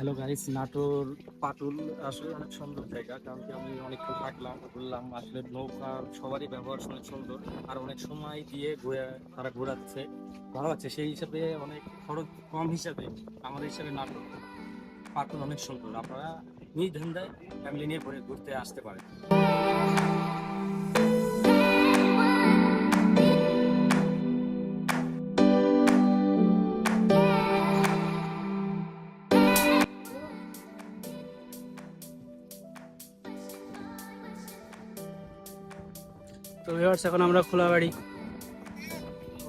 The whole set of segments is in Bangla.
হ্যালো গাইস নাটোর পাটুল আসলে অনেক সুন্দর জায়গা। কারণ কি আমি অনেকক্ষণ থাকলাম, ঘুরলাম। আসলে নৌকা সবারই ব্যবহার অনেক সুন্দর। আর অনেক সময় দিয়ে ঘুরে, তারা ঘোরাচ্ছে। ভালো লাগছে। সেই হিসাবে অনেক খরচ কম হিসাবে আমাদের হিসাবে নাটোর পাটুল অনেক সুন্দর। আপনারা নিজ ধান্দায় ফ্যামিলি নিয়ে ঘুরে, ঘুরতে আসতে পারেন। তো ভিউয়ার্স এখন আমরা খোলাবাড়ি তো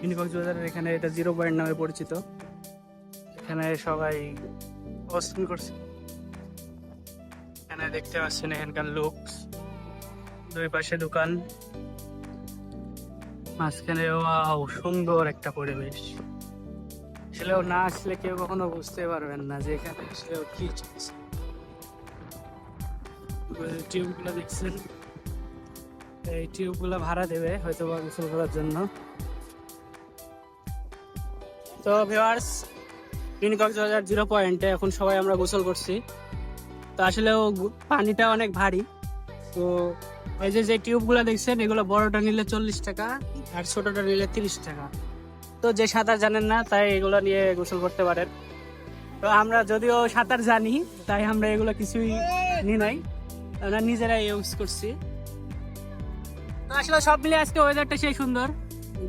মিনি কক্সবাজারের এখানে এটা জিরো পয়েন্ট নামে পরিচিত। এখানে সবাই অবস্থান করছে। এখানে দেখতে পাচ্ছেন এখানকার লোক দুই পাশে দোকান। মাঝখানে ওয়াও সুন্দর একটা পরিবেশ। আসলেও না আসলে কেউ কখনো বুঝতে পারবেন না যে এখানে আসলেও কি চলছে। টিউবগুলো দেখছেন। এই টিউবগুলো ভাড়া দেবে হয়তো বা গোসল করার জন্য। তো ভিওয়ার্স মিনি কক্সবাজার জিরো পয়েন্টে এখন সবাই আমরা গোসল করছি। তো আসলেও পানিটা অনেক ভারী। তো এই যে যে টিউবগুলো দেখছেন, এগুলো বড়টা নিলে চল্লিশ টাকা আর ছোটটা নিলে তিরিশ টাকা। তো যে সাঁতার জানেন না, তাই এগুলো নিয়ে গোসল করতে পারেন। তো আমরা যদিও সাঁতার জানি, তাই আমরা এগুলো কিছুই নি নাই। আমরা নিজেরাই ইউজ করছি। আসলে সব মিলে আজকে ওয়েদারটা সেই সুন্দর।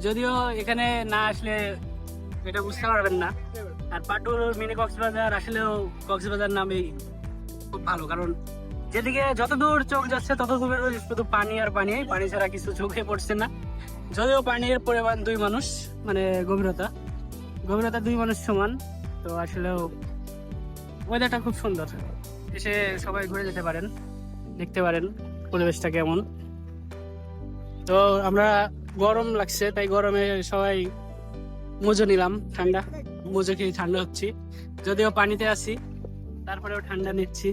যদিও এখানে না আসলে এটা বুঝতে পারবেন না। আর পাটুল মিনি কক্সবাজার আসলেও কক্সবাজার নামেই খুব ভালো, কারণ যেদিকে যত দূর চোখ যাচ্ছে, তত দূর শুধু পানি আর পানি পানি ছাড়া কিছু চোখে পড়ছে না। যদিও পানির পরিমাণ দুই মানুষ মানে গভীরতা গভীরতা দুই মানুষ সমান, তো আসলেও ওয়েদারটা খুব সুন্দর। এসে সবাই ঘুরে যেতে পারেন, দেখতে পারেন পরিবেশটা কেমন। তো আমরা গরম লাগছে, তাই গরমে সবাই মোজো নিলাম ঠান্ডা। মুজো খেয়ে ঠান্ডা হচ্ছি। যদিও পানিতে আছি, তারপরেও ঠান্ডা নিচ্ছি।